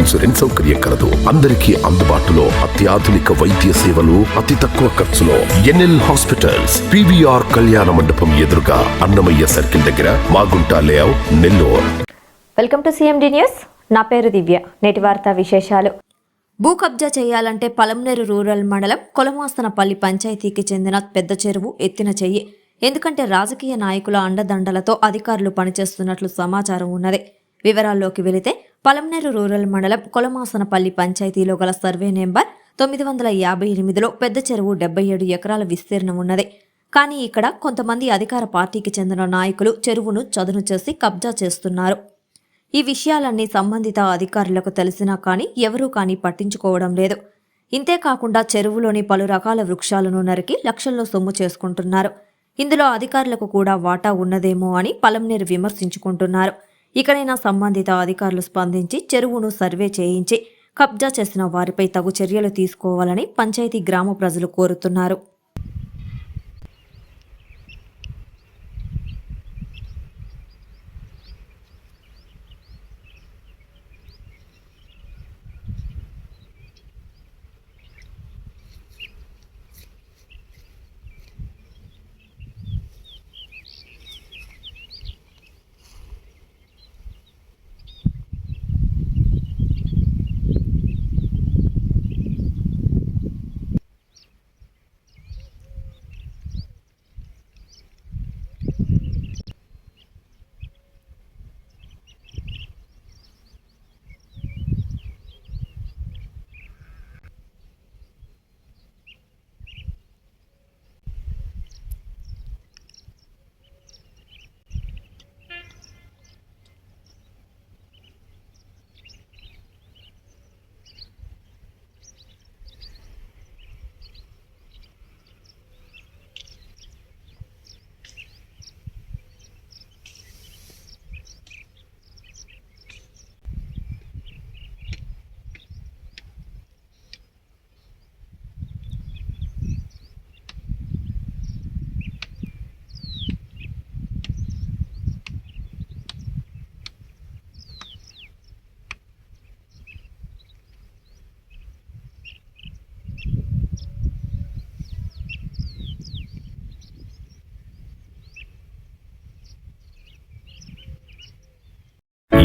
Insurance సౌకర్యం కలదు. అందరికీ అందుబాటులో అత్యాధునిక వైద్య సేవలు అతి తక్కువ ఖర్చులో ఎన్ఎల్ హాస్పిటల్స్ పివిఆర్ కళ్యాణ మండపం ఎదురుగా అన్నమయ్య సర్కిల్ దగ్గర Magunta layout Nellore. Welcome to CMD news. నా పేరు దివ్య. నేటి వార్తా విశేషాలు. భూ కబ్జా చేయాలంటే పలంనేరు రూరల్ మండలం కొలమాసనపల్లి పంచాయతీకి చెందిన పెద్ద చెరువు ఎత్తిన చెయ్యి. ఎందుకంటే రాజకీయ నాయకుల అండదండలతో అధికారులు పనిచేస్తున్నట్లు సమాచారం ఉన్నది. వివరాల్లోకి వెళితే పలంనేరు రూరల్ మండలం కొలమాసనపల్లి పంచాయతీలో గల సర్వే నెంబర్ తొమ్మిది వందల యాభై ఎనిమిదిలో పెద్ద చెరువు డెబ్బై ఏడు ఎకరాల విస్తీర్ణం ఉన్నది. కానీ ఇక్కడ కొంతమంది అధికార పార్టీకి చెందిన నాయకులు చెరువును చదును చేసి కబ్జా చేస్తున్నారు. ఈ విషయాలన్నీ సంబంధిత అధికారులకు తెలిసినా కానీ ఎవరూ కానీ పట్టించుకోవడం లేదు. ఇంతేకాకుండా చెరువులోని పలు రకాల వృక్షాలను నరికి లక్షల్లో సొమ్ము చేసుకుంటున్నారు. ఇందులో అధికారులకు కూడా వాటా ఉన్నదేమో అని పలంనేరు విమర్శించుకుంటున్నారు. ఇకనైనా సంబంధిత అధికారులు స్పందించి చెరువును సర్వే చేయించి కబ్జా చేసిన వారిపై తగు చర్యలు తీసుకోవాలని పంచాయతీ గ్రామ ప్రజలు కోరుతున్నారు.